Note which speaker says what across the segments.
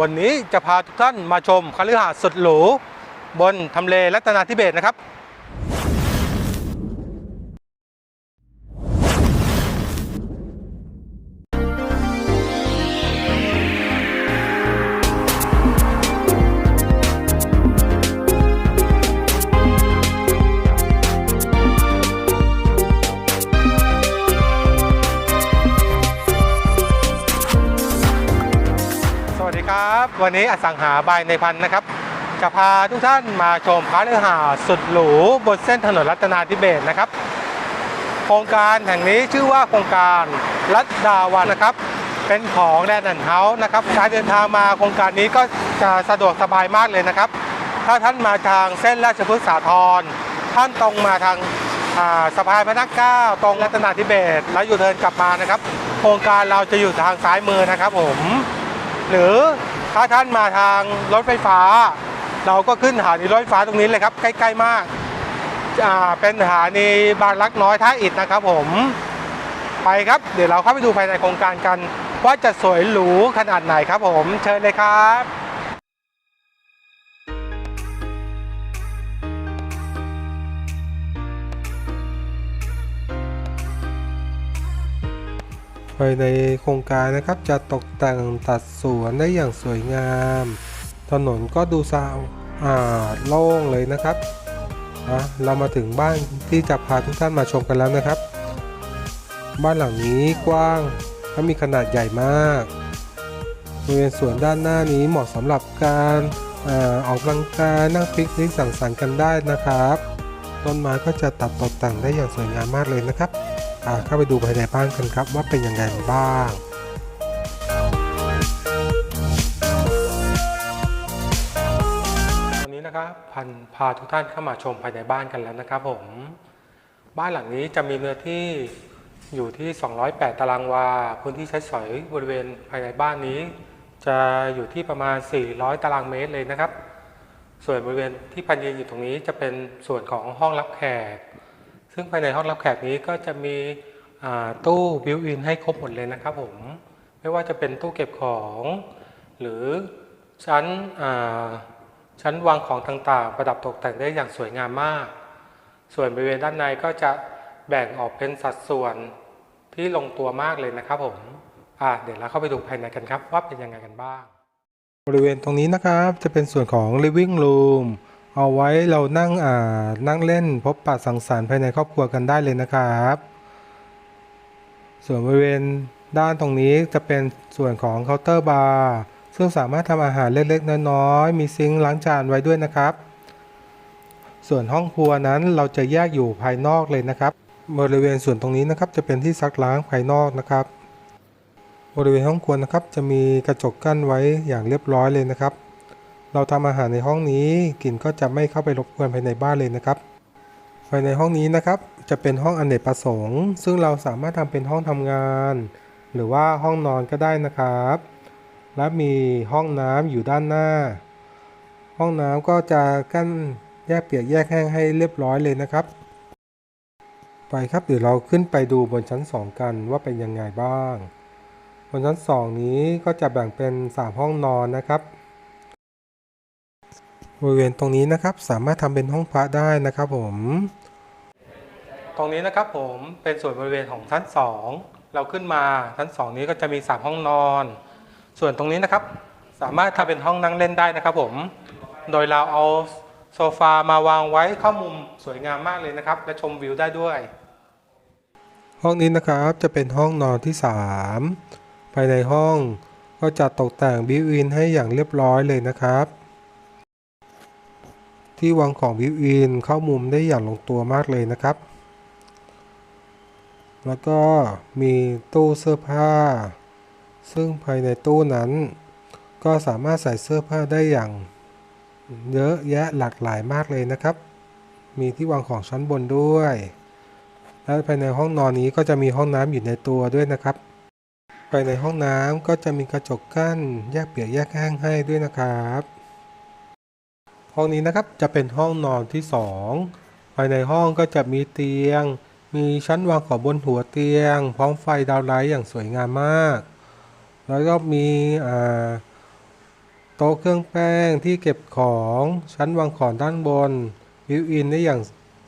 Speaker 1: วันนี้จะพาทุกท่านมาชมคฤหาสน์สุดหรูบนทำเลรัตนาธิเบศนะครับ ดีครับ วันนี้อสังหาบายในพันนะครับ จะพาทุกท่านมาชมพระฤหาสุดหรูบนเส้นถนนรัตนาธิเบศนะครับ โครงการแห่งนี้ชื่อว่าโครงการรัตดาวันนะครับ เป็นของแดนแอนเฮาส์นะครับการเดินทางมาโครงการนี้ก็จะสะดวกสบายมากเลยนะครับ ถ้าท่านมาทางเส้นราชพฤกษสาทรท่านตรงมาทางาสะพานพระนักเก้าตรงรัตนาธิเบศแล้วอยู่เทินกลับมานะครับ โครงการเราจะอยู่ทางซ้ายมือนะครับผม หรือถ้าท่านมาทางรถไฟฟ้า เราก็ขึ้นสถานีรถไฟฟ้าตรงนี้เลยครับ ใกล้ ๆ มากเป็นสถานีบางรักน้อยท่าอิดนะครับผมไปครับ เดี๋ยวเราเข้าไปดูภายในโครงการกัน ว่าจะสวยหรูขนาดไหนครับผม เชิญเลยครับ ภายในโครงการนะครับจะตกแต่งตัดสวนได้อย่างสวยงาม ถนนก็ดูสะอาดโล่งเลยนะครับอะเรามาถึงบ้านที่จะพาทุกท่านมาชมกันแล้วนะครับ บ้านหลังนี้กว้างและมีขนาดใหญ่มากบริเวณสวนด้านหน้านี้เหมาะสำหรับการออกกำลังกายนั่งปิกนิกสังสรรค์กันได้นะครับ ต้นไม้ก็จะตัดตกแต่งได้อย่างสวยงามมากเลยนะครับ เข้าไปดูภายในบ้านกันครับว่าเป็นยังไงบ้างวันนี้นะครับพันพาทุกท่านเข้ามาชมภายในบ้านกันแล้วนะครับผม บ้านหลังนี้จะมีเนื้อที่อยู่ที่ 208 ตารางวา พื้นที่ใช้สอยบริเวณภายในบ้านนี้ จะอยู่ที่ประมาณ 400 ตารางเมตรเลยนะครับ ส่วนบริเวณที่พันยืนอยู่ตรงนี้จะเป็นส่วนของห้องรับแขก ซึ่งภายในห้องรับแขกนี้ก็จะมีตู้บิวอินให้ครบหมดเลยนะครับผม ไม่ว่าจะเป็นตู้เก็บของ หรือชั้นชั้นวางของต่างๆ ประดับตกแต่งได้อย่างสวยงามมาก ส่วนบริเวณด้านในก็จะแบ่งออกเป็นสัดส่วนที่ลงตัวมากเลยนะครับผมอ่าเดี๋ยวเราเข้าไปดูภายในกันครับว่าเป็นยังไงกันบ้าง บริเวณตรงนี้นะครับจะเป็นส่วนของ living room เอาไว้เรานั่งอ่านั่งเล่นพบปะสังสรรค์ภายในครอบครัวกันได้เลยนะครับ ส่วนบริเวณด้านตรงนี้จะเป็นส่วนของเคาน์เตอร์บาร์ซึ่งสามารถทำอาหารเล็กๆน้อยๆมีซิงค์ล้างจานไว้ด้วยนะครับ ส่วนห้องครัวนั้นเราจะแยกอยู่ภายนอกเลยนะครับ บริเวณส่วนตรงนี้นะครับ จะเป็นที่ซักล้างภายนอกนะครับ บริเวณห้องครัวนะครับ จะมีกระจกกั้นไว้อย่างเรียบร้อยเลยนะครับ เราทำอาหารในห้องนี้กลิ่นก็จะไม่เข้าไปรบกวนภายในบ้านเลยนะครับภายในห้องนี้นะครับ จะเป็นห้องอเนกประสงค์ ซึ่งเราสามารถทำเป็นห้องทำงาน หรือว่าห้องนอนก็ได้นะครับ และมีห้องน้ำอยู่ด้านหน้า ห้องน้ำก็จะกั้นแยกเปียกแยกแห้งให้เรียบร้อยเลยนะครับ ไปครับเดี๋ยวเราขึ้นไปดูบนชั้น 2 กันว่าเป็นยังไงบ้าง บนชั้น 2 นี้ก็จะแบ่งเป็น 3 ห้องนอนนะครับ บริเวณตรงนี้นะครับสามารถทำเป็นห้องพระได้นะครับผม ตรงนี้นะครับผมเป็นส่วนบริเวณของชั้น 2 เราขึ้นมาชั้น 2 นี้ก็จะมี 3 ห้องนอน ส่วนตรงนี้นะครับ สามารถทำเป็นห้องนั่งเล่นได้นะครับผม โดยเราเอาโซฟามาวางไว้เข้ามุมสวยงามมากเลยนะครับ และชมวิวได้ด้วย ห้องนี้นะครับจะเป็นห้องนอนที่ 3 ภายในห้องก็จะตกแต่งบิวอินให้อย่างเรียบร้อยเลยนะครับ ที่วางของบิวอินเข้ามุมได้อย่างลงตัวมากเลยนะครับ แล้วก็มีตู้เสื้อผ้า ซึ่งภายในตู้นั้น ก็สามารถใส่เสื้อผ้าได้อย่าง เยอะแยะหลากหลายมากเลยนะครับ มีที่วางของชั้นบนด้วย และภายในห้องนอนนี้ก็จะมีห้องน้ำอยู่ในตัวด้วยนะครับ ภายในห้องน้ำก็จะมีกระจกกั้นแยกเปียกแยกแห้งให้ด้วยนะครับ ห้องนี้นะครับจะเป็นห้องนอนที่ 2 ภายในห้องก็จะมีเตียง มีชั้นวางของบนหัวเตียง พร้อมไฟดาวไลท์อย่างสวยงามมาก แล้วก็มีโต๊ะเครื่องแป้งที่เก็บของชั้นวางของด้านบนวิวอินได้อย่าง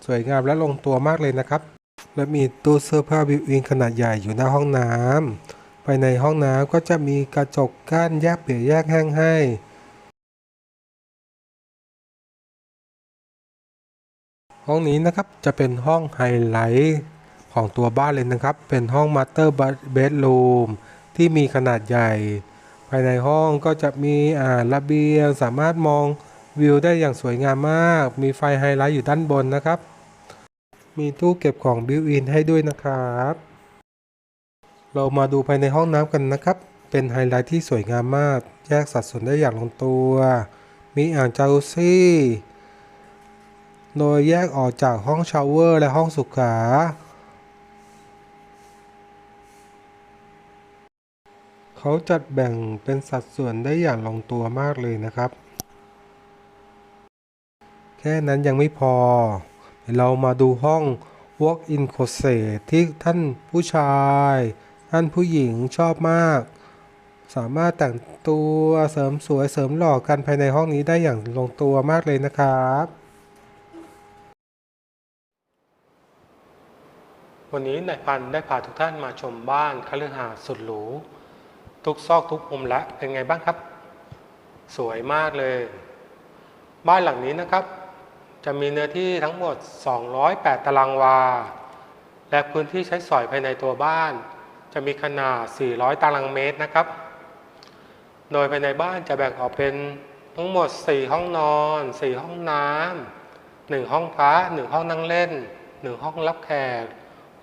Speaker 1: สวยงามและลงตัวมากเลยนะครับ และมีตู้เสื้อผ้าวิวอินขนาดใหญ่อยู่หน้าห้องน้ำภายในห้องน้ำก็จะมีกระจกกั้นแยกเปียกแยกแห้งให้ ห้องนี้นะครับจะเป็นห้องไฮไลท์ของตัวบ้านเลยนะครับ เป็นห้องมาสเตอร์เบดรูมที่มีขนาดใหญ่ ภายในห้องก็จะมีอ่าระเบียงสามารถมองวิวได้อย่างสวยงามมาก มีไฟไฮไลท์อยู่ด้านบนนะครับ มีตู้เก็บของบิวอินให้ด้วยนะครับ เรามาดูภายในห้องน้ำกันนะครับ เป็นไฮไลท์ที่สวยงามมาก แยกสัดส่วนได้อย่างลงตัว มีอ่างจารุซี่ โดยแยกออกจากห้องชาวเวอร์และห้องสุขา เขาจัดแบ่งเป็นสัดส่วนได้อย่างลงตัวมากเลยนะครับ แค่นั้นยังไม่พอ เรามาดูห้อง Walk-in Closet ที่ท่านผู้ชาย ท่านผู้หญิงชอบมาก สามารถแต่งตัวเสริมสวยเสริมหล่อกันภายในห้องนี้ได้อย่างลงตัวมากเลยนะครับ วันนี้นายพันได้พาทุกท่านมาชมบ้านคฤหาสน์สุดหรู ทุกซอกทุกมุมและเป็นไงบ้างครับ สวยมากเลย บ้านหลังนี้นะครับ จะมีเนื้อที่ทั้งหมด 208 ตารางวา และพื้นที่ใช้สอยภายในตัวบ้าน จะมีขนาด 400 ตารางเมตรนะครับ โดยภายในบ้านจะแบ่งออกเป็นทั้งหมด 4 ห้องนอน 4 ห้องน้ำ1ห้องพระ1ห้องนั่งเล่น 1 ห้องรับแขก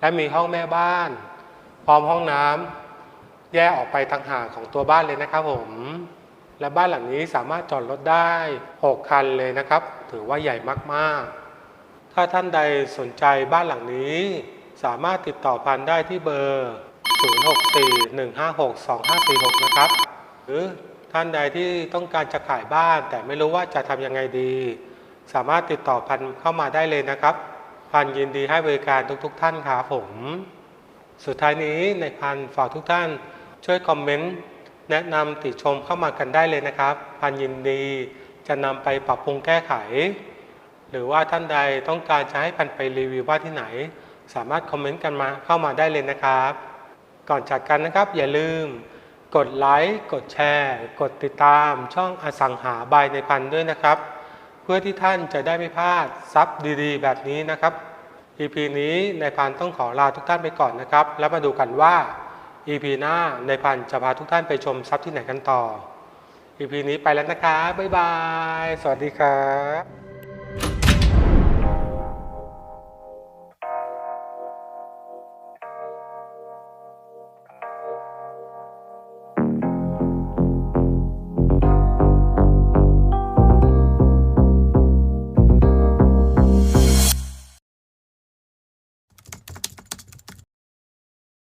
Speaker 1: และมีห้องแม่บ้าน พร้อมห้องน้ำแยกออกไปทางหากของตัวบ้านเลยนะครับผม และบ้านหลังนี้สามารถจอดรถได้ 6 คันเลยนะครับ ถือว่าใหญ่มากๆ ถ้าท่านใดสนใจบ้านหลังนี้ สามารถติดต่อพันได้ที่เบอร์ 0641562546 นะครับ หรือท่านใดที่ต้องการจะขายบ้านแต่ไม่รู้ว่าจะทำยังไงดี สามารถติดต่อพันเข้ามาได้เลยนะครับ พันยินดีให้บริการทุกๆท่านครับผม สุดท้ายนี้ในพันฝากทุกท่าน ช่วยคอมเมนต์แนะนำติชมเข้ามากันได้เลยนะครับ พันยินดีจะนำไปปรับปรุงแก้ไข หรือว่าท่านใดต้องการจะให้พันไปรีวิวบ้าที่ไหน สามารถคอมเมนต์กันมาเข้ามาได้เลยนะครับ ก่อนจากกันนะครับ อย่าลืม กดไลค์กดแชร์ กดติดตามช่องอสังหาบายในพันด้วยนะครับ เพื่อที่ท่านจะได้ไม่พลาดซับดีๆ แบบนี้นะครับ EP นี้ในพันต้องขอลาทุกท่านไปก่อนนะครับ แล้วมาดูกันว่า EP หน้าในพันจะพาทุกท่านไปชมซับที่ไหนกันต่อ EP นี้ไปแล้วนะครับบ๊ายบาย สวัสดีครับ